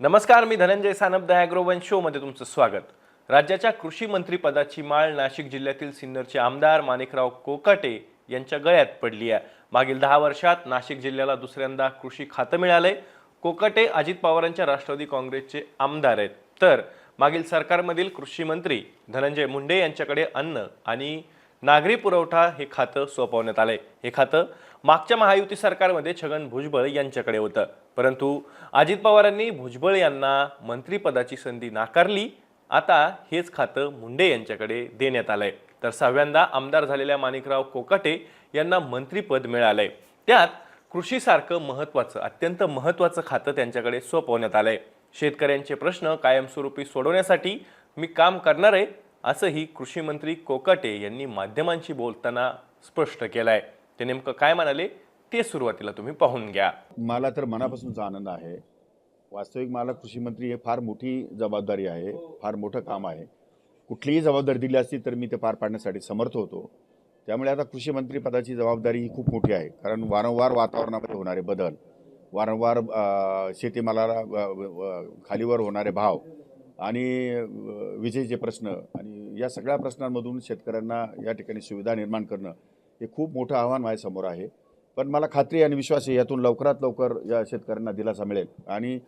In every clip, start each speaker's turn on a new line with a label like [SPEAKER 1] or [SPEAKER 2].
[SPEAKER 1] नमस्कार मी धनंजय सानप द ॲग्रोवन शोमध्ये तुमचं स्वागत. राज्याच्या कृषी मंत्री पदाची माळ नाशिक जिल्ह्यातील सिन्नरचे आमदार माणिकराव कोकाटे यांच्या गळ्यात पडली आहे. मागील दहा वर्षात नाशिक जिल्ह्याला दुसऱ्यांदा कृषी खातं मिळालंय कोकाटे अजित पवारांच्या राष्ट्रवादी काँग्रेसचे आमदार आहेत. तर मागील सरकारमधील कृषी मंत्री धनंजय मुंडे यांच्याकडे अन्न आणि नागरी पुरवठा हे खातं सोपवण्यात आलंय हे खातं मागच्या महायुती सरकारमध्ये छगन भुजबळ यांच्याकडे होतं. परंतु अजित पवारांनी भुजबळ यांना मंत्रिपदाची संधी नाकारली. आता हेच खातं मुंडे यांच्याकडे देण्यात आलंय. तर सहाव्यांदा आमदार झालेल्या माणिकराव कोकाटे यांना मंत्रिपद मिळालंय. त्यात कृषीसारखं महत्त्वाचं अत्यंत महत्त्वाचं खातं त्यांच्याकडे सोपवण्यात आलंय. शेतकऱ्यांचे प्रश्न कायमस्वरूपी सोडवण्यासाठी मी काम करणार आहे असंही कृषी मंत्री कोकाटे यांनी माध्यमांशी बोलताना स्पष्ट केलं आहे ते नेमकं काय म्हणाले? ते सुरुवातीला तुम्ही पाहून घ्या.
[SPEAKER 2] मला तर मनापासूनचा आनंद आहे. वास्तविक मला कृषी मंत्री हे फार मोठी जबाबदारी आहे फार मोठं काम आहे. कुठलीही जबाबदारी दिली असती तर मी ते पार पाडण्यासाठी समर्थ होतो. त्यामुळे आता कृषी मंत्री पदाची जबाबदारी ही खूप मोठी आहे. कारण वारंवार वातावरणामध्ये होणारे बदल वारंवार शेतीमालाला खालीवर होणारे भाव आणि विजेचे प्रश्न आणि या सगळ्या प्रश्नांमधून शेतकऱ्यांना या ठिकाणी सुविधा निर्माण करणं हे खूप मोठं आव्हान माझ्यासमोर आहे. पण मला खात्री आणि विश्वास आहे यातून लवकरात लवकर या शेतकऱ्यांना दिलासा मिळेल आणि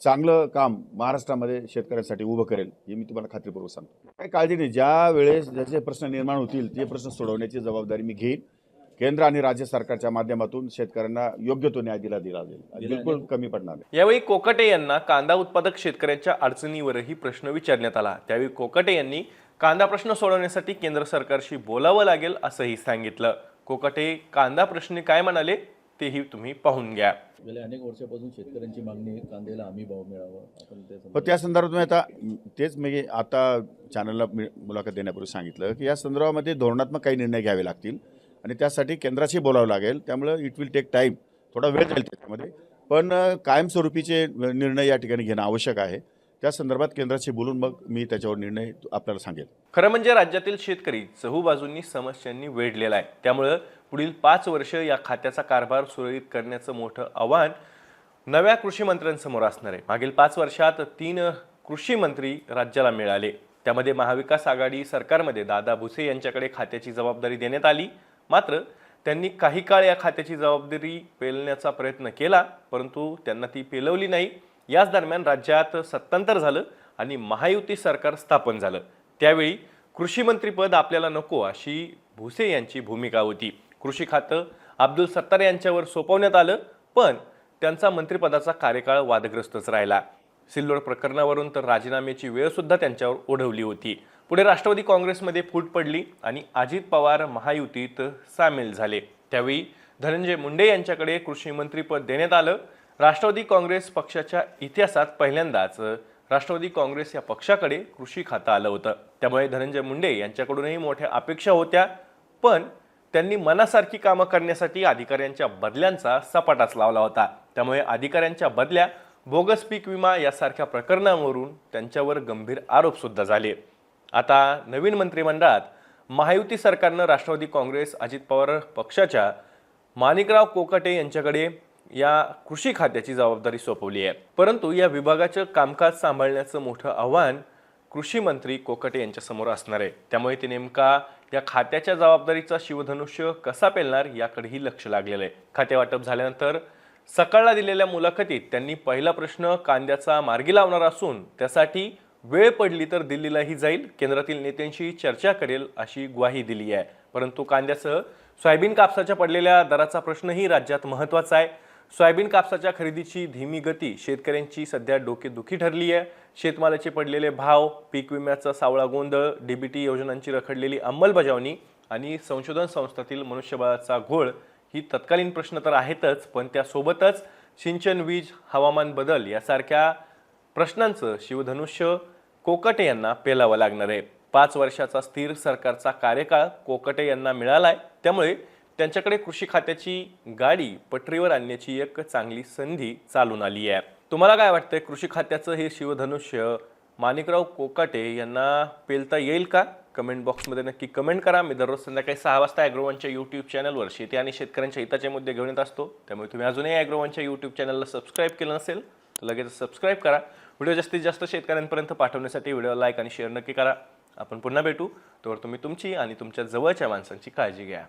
[SPEAKER 2] चांगलं काम महाराष्ट्रामध्ये शेतकऱ्यांसाठी उभं करेल हे मी तुम्हाला खात्रीपूर्वक सांगतो. काही काळजी नाही. ज्या वेळेस ज्याचे प्रश्न निर्माण होतील ते प्रश्न सोडवण्याची जबाबदारी मी घेईन. केंद्र आणि राज्य सरकारच्या माध्यमातून शेतकऱ्यांना योग्य तो न्याय दिला दिला जाईल बिलकुल कमी पडणार नाही.
[SPEAKER 1] यावेळी कोकाटे यांना कांदा उत्पादक शेतकऱ्यांच्या अडचणीवरही प्रश्न विचारण्यात आला. त्यावेळी कोकाटे यांनी कांदा प्रश्न सोडवण्यासाठी केंद्र सरकारशी बोलावं लागेल असंही सांगितलं. कोकाटे कांदा प्रश्नी काय म्हणाले तेही तुम्ही पाहून घ्या.
[SPEAKER 3] गेल्या अनेक वर्षापासून शेतकऱ्यांची मागणी कांद्याला हमी भाव मिळावा. आपण ते
[SPEAKER 2] पण त्या संदर्भात मी आता तेच मी आता चॅनलला मी मुलाखत देण्यापूर्वी सांगितलं की या संदर्भामध्ये धोरणात्मक काही निर्णय घ्यावे लागतील आणि त्यासाठी केंद्राशी बोलावं लागेल. त्यामुळं इट विल टेक टाईम थोडा वेळ जाईल त्याच्यामध्ये. पण कायमस्वरूपीचे निर्णय या ठिकाणी घेणं आवश्यक आहे. त्या संदर्भात केंद्राशी बोलून मग मी त्याच्यावर निर्णय आपल्याला सांगेल.
[SPEAKER 1] खरं म्हणजे राज्यातील शेतकरी चहूबाजूंनी समस्यांनी वेढलेला आहे. त्यामुळं पुढील पाच वर्ष या खात्याचा कारभार सुरळीत करण्याचं मोठं आव्हान नव्या कृषी मंत्र्यांसमोर असणार आहे. मागील पाच वर्षात तीन कृषी मंत्री राज्याला मिळाले. त्यामध्ये महाविकास आघाडी सरकारमध्ये दादा भुसे यांच्याकडे खात्याची जबाबदारी देण्यात आली. मात्र त्यांनी काही काळ या खात्याची जबाबदारी पेलण्याचा प्रयत्न केला परंतु त्यांना ती पेलवली नाही. याच दरम्यान राज्यात सत्तांतर झालं आणि महायुती सरकार स्थापन झालं. त्यावेळी कृषी मंत्रीपद आपल्याला नको अशी भुसे यांची भूमिका होती. कृषी खातं अब्दुल सत्तार यांच्यावर सोपवण्यात आलं पण त्यांचा मंत्रिपदाचा कार्यकाळ वादग्रस्तच राहिला. सिल्लोड प्रकरणावरून तर राजीनाम्याची वेळसुद्धा त्यांच्यावर ओढवली होती. पुढे राष्ट्रवादी काँग्रेसमध्ये फूट पडली आणि अजित पवार महायुतीत सामील झाले. त्यावेळी धनंजय मुंडे यांच्याकडे कृषी मंत्रीपद देण्यात आलं. राष्ट्रवादी काँग्रेस पक्षाच्या इतिहासात पहिल्यांदाच राष्ट्रवादी काँग्रेस या पक्षाकडे कृषी खातं आलं होतं. त्यामुळे धनंजय मुंडे यांच्याकडूनही मोठ्या अपेक्षा होत्या पण त्यांनी मनासारखी कामं करण्यासाठी अधिकाऱ्यांच्या बदल्यांचा सपाटाच लावला होता. त्यामुळे अधिकाऱ्यांच्या बदल्या बोगस पीक विमा यासारख्या प्रकरणांवरून त्यांच्यावर गंभीर आरोपसुद्धा झाले. आता नवीन मंत्रिमंडळात महायुती सरकारनं राष्ट्रवादी काँग्रेस अजित पवार पक्षाच्या माणिकराव कोकाटे यांच्याकडे या कृषी खात्याची जबाबदारी सोपवली आहे. परंतु या विभागाचं कामकाज सांभाळण्याचं मोठं आव्हान कृषी मंत्री कोकटे यांच्यासमोर असणार आहे. त्यामुळे ते नेमका या खात्याच्या जबाबदारीचा शिवधनुष्य कसा पेलणार याकडेही लक्ष लागलेलं आहे. खाते वाटप झाल्यानंतर सकाळला दिलेल्या मुलाखतीत त्यांनी पहिला प्रश्न कांद्याचा मार्गी लावणार असून त्यासाठी वेळ पडली तर दिल्लीलाही जाईल केंद्रातील नेत्यांशी चर्चा करेल अशी ग्वाही दिली आहे. परंतु कांद्यासह सोयाबीन कापसाच्या पडलेल्या दराचा प्रश्नही राज्यात महत्त्वाचा आहे. सोयाबीन कापसाच्या खरेदीची धीमी गती शेतकऱ्यांची सध्या डोकेदुखी ठरली आहे शेतमालाचे पडलेले भाव पीक विम्याचा सावळा गोंधळ डीबीटी योजनांची रखडलेली अंमलबजावणी आणि संशोधन संस्थातील मनुष्यबळाचा घोळ ही तत्कालीन प्रश्न तर आहेतच पण त्यासोबतच सिंचन वीज हवामान बदल यासारख्या प्रश्नांचं शिवधनुष्य कोकटे यांना पेलावं लागणार आहे. पाच वर्षाचा स्थिर सरकारचा कार्यकाळ कोकटे यांना मिळाला आहे त्यामुळे त्यांच्याकडे कृषी खात्याची गाडी पटरीवर आणण्याची एक चांगली संधी चालून आली आहे. तुम्हाला काय वाटतंय? कृषी खात्याचं हे शिवधनुष्य माणिकराव कोकाटे यांना पेलता येईल का? कमेंट बॉक्समध्ये नक्की कमेंट करा. मी दररोज संध्याकाळी सहा वाजता ॲग्रोवनच्या यूट्यूब चॅनलवर शेती आणि शेतकऱ्यांच्या हिताचे मुद्दे घेऊन येत असतो. त्यामुळे तुम्ही अजूनही ॲग्रोवनच्या यूट्यूब चॅनलला सबस्क्राईब केलं नसेल तर लगेच सबस्क्राईब करा. व्हिडिओ जास्तीत जास्त शेतकऱ्यांपर्यंत पाठवण्यासाठी व्हिडिओ लाईक आणि शेअर नक्की करा. आपण पुन्हा भेटू. तोवर तुम्ही तुमची आणि तुमच्या जवळच्या माणसांची काळजी घ्या.